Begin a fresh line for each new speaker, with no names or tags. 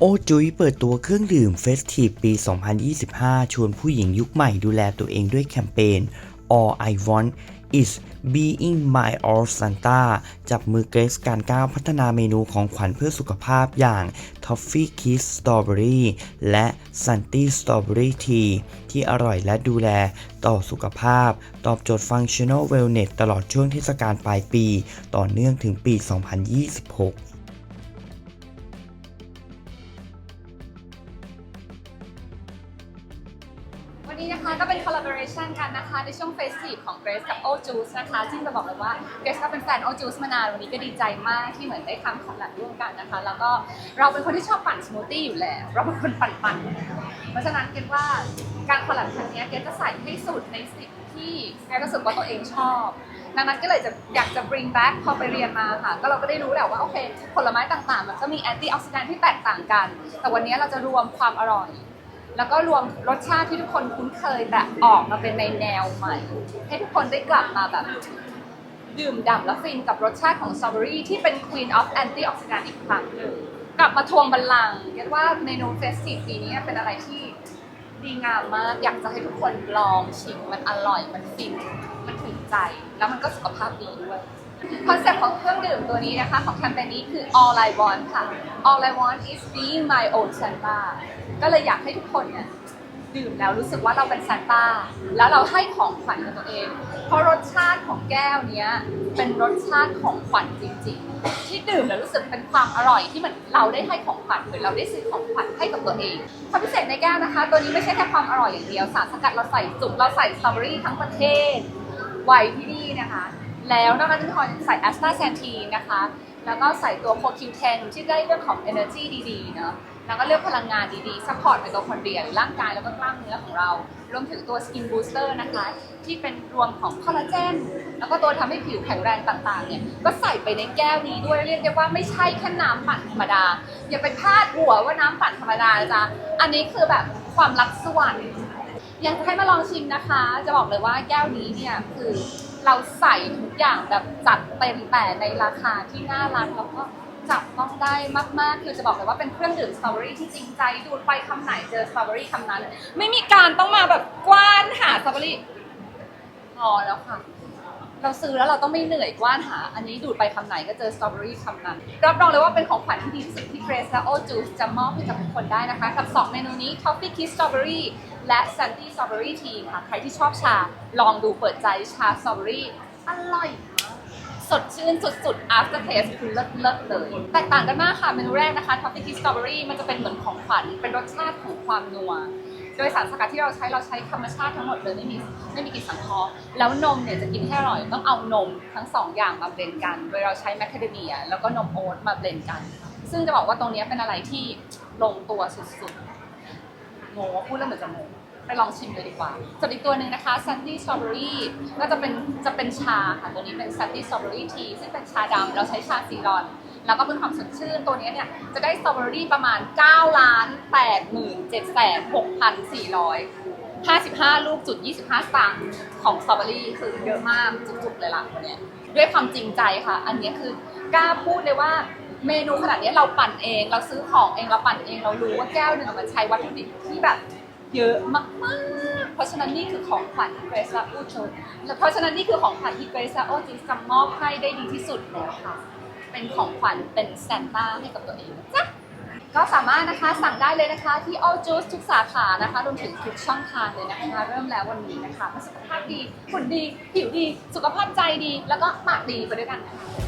โอจุ้ยเปิดตัวเครื่องดื่มเฟสทีฟปี 2025 ชวนผู้หญิงยุคใหม่ดูแลตัวเองด้วยแคมเปญ All I Want is Being My All Santa จับมือเกรซการก้าวพัฒนาเมนูของขวัญเพื่อสุขภาพอย่าง Toffee Kiss Strawberry และ Santy Strawberry Tea ที่อร่อยและดูแลต่อสุขภาพ ตอบโจทย์ Functional Wellness ตลอดช่วงเทศกาลปลายปี ต่อเนื่องถึงปี 2026
วันนี้นะคะก็เป็น collaboration กันนะคะในช่วง festive ของ Grace กับ O Juice นะคะซึ่งจะบอกเลยว่า Grace ก็เป็นแฟน O Juice มานานวันนี้ก็ดีใจมากที่เหมือนได้ทำคอลแลบร่วมกันนะคะ แล้วก็เราเป็นคนที่ชอบปั่นสมูทตี้อยู่แล้วเราเป็นคนปั่นปั่นเพราะฉะนั้นเกรซว่าการคอลแลบครั้งนี้เกรซจะใส่ให้สุดในสิ่งที่เกรซรู้สึกว่าตัวเองชอบดังนั้นก็เลยจะอยากจะ bring back พอไปเรียนมาค่ะ ก็เราก็ได้รู้แหละว่าโอเค ผลไม้ต่างๆ มันก็มี anti oxidant ที่แตกต่างกัน แต่วันนี้เราจะรวมความอร่อย แล้วก็รวมรสชาติที่ทุกคนคุ้นเคยแต่ออกมาเป็นในแนวใหม่ ให้ทุกคนได้กลับมาแบบ ดื่มด่ำและฟินกับรสชาติของสตรอเบอรี่ที่เป็น Queen of Antioxidant อีกครั้งหนึ่งกลับมาทวงบัลลังก์เรียกว่าเมนูเฟสติฟปีนี้เป็นอะไรที่ดีงามมาก อยากจะให้ทุกคนลองชิมมันอร่อยมันฟินมันถึงใจ แล้วมันก็สุขภาพดีด้วย คอนเซ็ปต์ของเครื่องดื่มตัวนี้นะคะของแคมเปญนี้คือ all I want ค่ะ all I want is being my own Santa ก็เลยอยากให้ทุกคนเนี่ยดื่มแล้วรู้สึกว่าเราเป็นซานต้าแล้วเราให้ของขวัญกับตัวเอง เพราะรสชาติของแก้วเนี้ยเป็นรสชาติของขวัญจริง ๆ ที่ดื่มแล้วรู้สึกเป็นความอร่อยที่มือนเราได้ให้ของขวัญหมือเราได้ซื้อของขวัญให้กับตัวเองความพิเศษในแก้วนะคะ ตัวนี้ไม่ใช่แค่ความอร่อยอย่างเดียวสารสกัดเราใส่จุกเราใส่สตรอเบอรี่ทั้งประเทศไว้ที่นี่นะคะ แล้วนอกจากนี้ทอนใส่แอสตาแซนทีนนะคะ แล้วก็ใส่ตัวโคคิวเทนที่ได้เรื่องของ energy ดีๆเนาะแล้วก็เรื่องพลังงานดีๆซัพพอร์ตในตัวคนเรียนร่างกายแล้วก็กล้ามเนื้อของเรา รวมถึงตัวสกินบูสเตอร์นะคะ ที่เป็นรวมของคอลลาเจน แล้วก็ตัวทำให้ผิวแข็งแรงต่างๆเนี่ย ก็ใส่ไปในแก้วนี้ด้วยเรียกได้ว่าไม่ใช่แค่น้ำปั่นธรรมดา อย่าไปพลาดหัวว่าน้ำปั่นธรรมดานะจ๊ะอันนี้คือแบบความรักสวรรค์อยากให้มาลองชิมนะคะ จะบอกเลยว่าแก้วนี้เนี่ยคือ เราใส่ทุกอย่างแบบจัดเต็มแต่ในราคาที่น่ารักแล้วก็จับต้องได้มากๆ คือจะบอกเลยว่าเป็นเครื่องดื่มสตรอเบอรี่ที่จริงใจดูดไปคำไหนเจอสตรอเบอรี่คำนั้น ไม่มีการต้องมาแบบกว้านหาสตรอเบอรี่พอแล้วค่ะ เราซื้อแล้วเราต้องไม่เหนื่อยกว้านหา อันนี้ดูดไปคำไหนก็เจอสตรอเบอรี่คำนั้นรับรองเลยว่าเป็นของขวัญที่ดีที่สุดที่เกรซและโอจูสจะมอบให้กับทุกคนได้นะคะกับ2เมนูนี้ Toffee Kiss Strawberry และ Sandy Strawberry Tea ค่ะ ใครที่ชอบชาลองดูเปิดใจชาสตรอเบอรี่อร่อยมากสดชื่นสุดๆ after taste คือเลิศเลิศๆเลย แตกต่างกันมากค่ะ เมนูแรกนะคะ Toffee Kiss Strawberry มันจะเป็นเหมือนของขวัญเป็นรสชาติของความนัว โดยสารสกัดที่เราใช้เราใช้ธรรมชาติทั้งหมดเลยไม่มีไม่มีกลิ่นสังเคราะห์แล้วนมเนี่ยจะกินให้อร่อยต้องเอานมทั้งสองอย่างมาเบลนกัน โดยเราใช้แมคคาเดเมียแล้วก็นมโอ๊ตมาเบลนกัน ซึ่งจะบอกว่าตรงนี้เป็นอะไรที่ลงตัวสุดๆโมพูดแล้วเหมือนจะโม ไปลองชิมเลยดีกว่าส่วนอีกตัวหนึ่งนะคะ Sandy Strawberry ก็จะเป็นจะเป็นชาค่ะ ตัวนี้เป็น Sandy Strawberry Tea ซึ่งเป็นชาดำเราใช้ชาซีรอน แล้วก็เพื่อความสดชื่นตัวนี้เนี่ยจะได้สตรอเบอรี่ประมาณ 9 ล้าน8หมื่น7แสน6,400 55 ลูกจุด 25สตางค์ของสตรอเบอรี่คือเยอะมากจุกๆเลยล่ะตัวเนี้ยด้วยความจริงใจค่ะ อันนี้คือกล้าพูดเลยว่าเมนูขนาดนี้เราปั่นเอง เราซื้อของเองเราปั่นเองเรารู้ว่าแก้วหนึ่งมันใช้วัตถุดิบที่แบบ เยอะมากๆ เพราะฉะนั้นนี่คือของขวัญที่เกรซและอูชนเพราะฉะนั้นนี่คือของขวัญที่เกรซและโอจิสมอบให้ได้ดีที่สุดแล้วค่ะ เป็นของขวัญเป็นแซนต้าให้กับตัวเองนะจ้ะก็สามารถนะคะสั่งได้เลยนะคะที่ All Juice ทุกสาขานะคะรวมถึงทุกช่องทางเลยนะคะ เริ่มแล้ววันนี้นะคะสุขภาพดีหุ่นดี ผิวดี สุขภาพใจดี แล้วก็ปากดีไปด้วยกันนะคะ